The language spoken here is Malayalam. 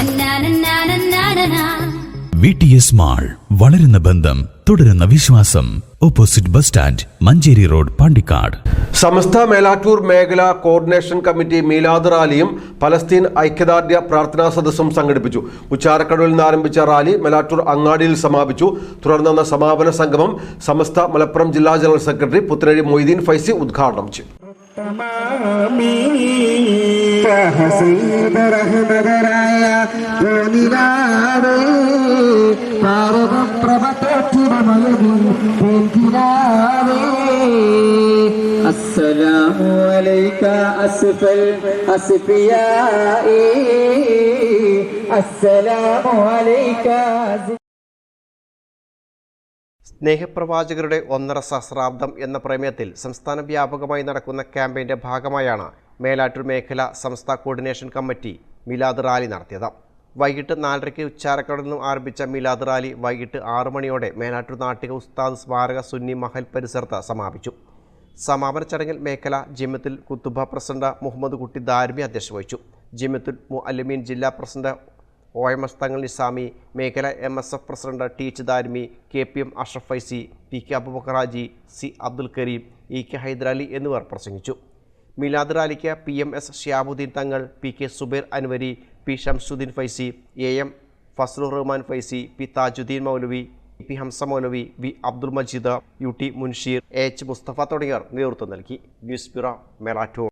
നന്നാനന്നാനന്നാനനാ. വി ടി എസ് മാൾ വളരുന്ന ബന്ധം തുടരുന്ന വിശ്വാസം. Opposite bus stand Manjeri road Pandikkad. Samastha Melattur മേഖല കോർഡിനേഷൻ കമ്മിറ്റി മീലാദ് റാലിയും പലസ്തീൻ ഐക്യദാർഢ്യ പ്രാർത്ഥനാ സദസ്സും സംഘടിപ്പിച്ചു. ഉച്ചാരക്കടവിൽ നിന്ന് ആരംഭിച്ച റാലി മേലാറ്റൂർ അങ്ങാടിയിൽ സമാപിച്ചു. തുടർന്ന് നടന്ന സമാപന സംഗമം സമസ്ത മലപ്പുറം ജില്ലാ ജനറൽ സെക്രട്ടറി പുത്തനഴി മൊയ്തീൻ ഫൈസി ഉദ്ഘാടനം ചെയ്തു. ഹസീതരഹമകരായ നിലാവേ السلام عليك أسف الأسفياء السلام عليك സ്നേഹപ്രവാചകരുടെ ഒന്നര സഹസ്രാബ്ദം എന്ന പ്രമേയത്തിൽ സംസ്ഥാന വ്യാപകമായി നടക്കുന്ന ക്യാമ്പയിൻ്റെ ഭാഗമായാണ് മേലാറ്റൂർ മേഖല സംസ്ഥാന കോർഡിനേഷൻ കമ്മിറ്റി മിലാദ് റാലി നടത്തിയത്. വൈകിട്ട് നാലരയ്ക്ക് ഉച്ചാരക്കടയിൽ നിന്നും ആരംഭിച്ച മിലാദ് റാലി വൈകിട്ട് ആറു മണിയോടെ മേലാറ്റൂർ നാട്ടിക ഉസ്താദ് സ്മാരക സുന്നി മഹൽ പരിസരത്ത് സമാപിച്ചു. സമാപന ചടങ്ങിൽ മേഖല ജിമ്മത്തിൽ കുത്തുബ പ്രസിഡന്റ് മുഹമ്മദ് കുട്ടി ദാരിമി അധ്യക്ഷ വഹിച്ചു. ജിമ്മത്തുൽ മുഅല്ലിമീൻ ജില്ലാ president O M S Thangal Nizami മേഖല M S F president T H Darimi K P M Ashraf Faizi P K Abubakar Haji C Abdul Kareem E K Hyderali എന്നിവർ പ്രസംഗിച്ചു. മിലാദ് റാലിക്ക് P M S Shihabuddin Thangal P K Zubair Anwari P Shamsuddin Faizy A M Fazlu Rahman Faizy P Thajuddin Moulavi P Hamza Moulavi V Abdul Majeed U T Munsheer H Musthafa തുടങ്ങിയവർ നേതൃത്വം നൽകി. News bureau മെറാറ്റൂർ